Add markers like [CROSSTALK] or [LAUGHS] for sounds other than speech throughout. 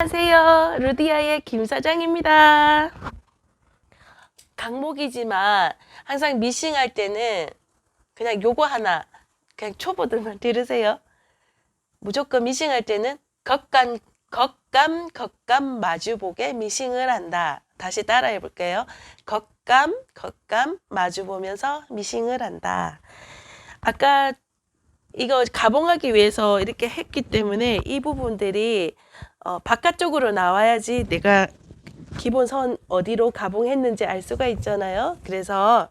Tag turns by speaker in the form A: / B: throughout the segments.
A: 안녕하세요. 루디아의 김 사장입니다. 강목이지만 항상 미싱할 때는 그냥 요거 하나 그냥 초보들만 [LAUGHS] 들으세요. 무조건 미싱할 때는 겉감 겉감 겉감 마주보게 미싱을 한다. 다시 따라해 볼게요. 겉감 겉감 마주보면서 미싱을 한다. 아까 이거 가봉하기 위해서 이렇게 했기 때문에 이 부분들이 어, 바깥쪽으로 나와야지 내가 기본 선 어디로 가봉했는지 알 수가 있잖아요. 그래서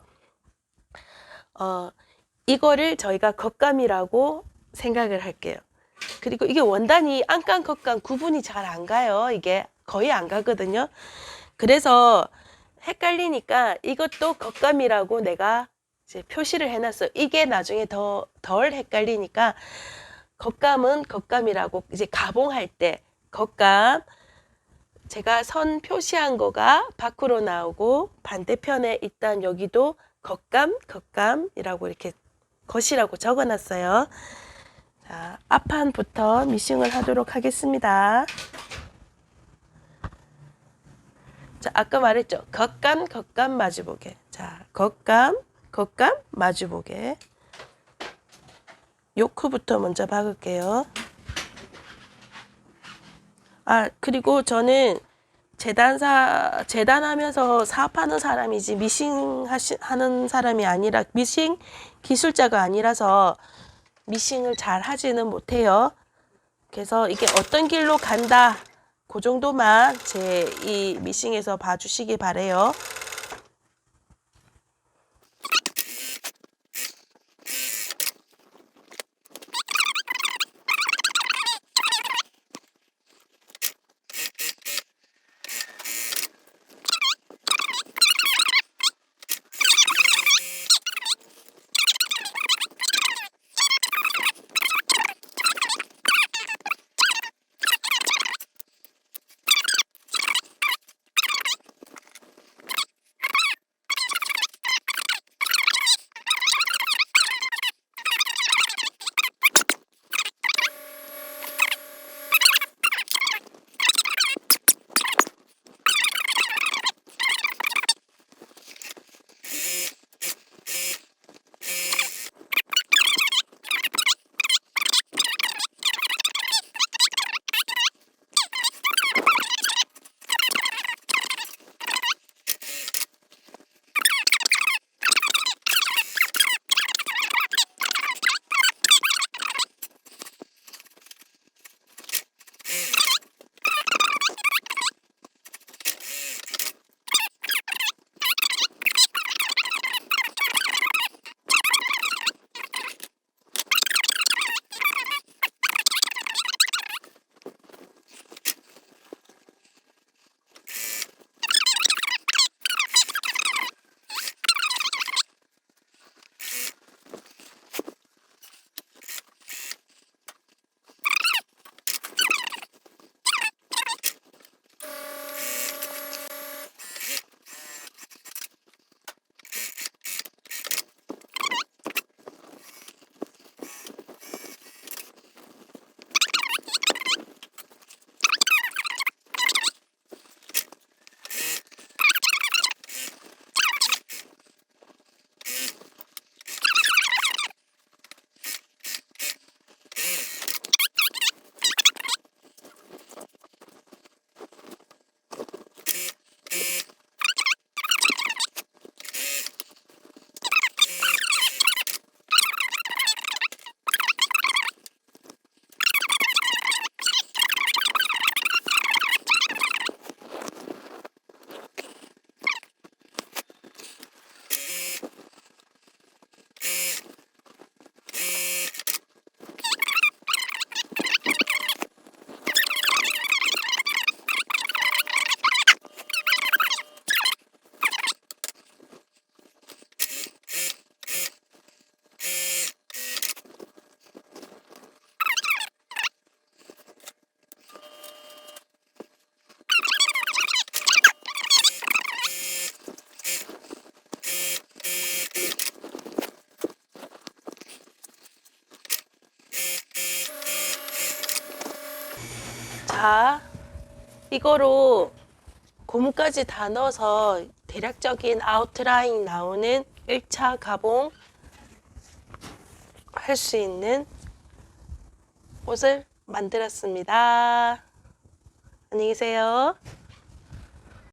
A: 어, 이거를 저희가 겉감이라고 생각을 할게요. 그리고 이게 원단이 안감 겉감 구분이 잘 안 가요. 이게 거의 안 가거든요. 그래서 헷갈리니까 이것도 겉감이라고 내가 이제 표시를 해놨어요. 이게 나중에 더 덜 헷갈리니까 겉감은 겉감이라고 이제 가봉할 때 겉감 제가 선 표시한 거가 밖으로 나오고 반대편에 있던 여기도 겉감 겉감이라고 이렇게 것이라고 적어놨어요. 자 앞판부터 미싱을 하도록 하겠습니다. 자 아까 말했죠 겉감 겉감 마주보게 자 겉감 겉감 마주보게 요크부터 먼저 박을게요. 아, 그리고 저는 재단사, 재단하면서 사업하는 사람이지 미싱 하시, 하는 사람이 아니라, 미싱 기술자가 아니라서 미싱을 잘 하지는 못해요. 그래서 이게 어떤 길로 간다. 그 정도만 제 이 미싱에서 봐주시기 바래요. 이거로 고무까지 다 넣어서 대략적인 아웃라인 나오는 1차 가봉 할 수 있는 옷을 만들었습니다. 안녕히 계세요.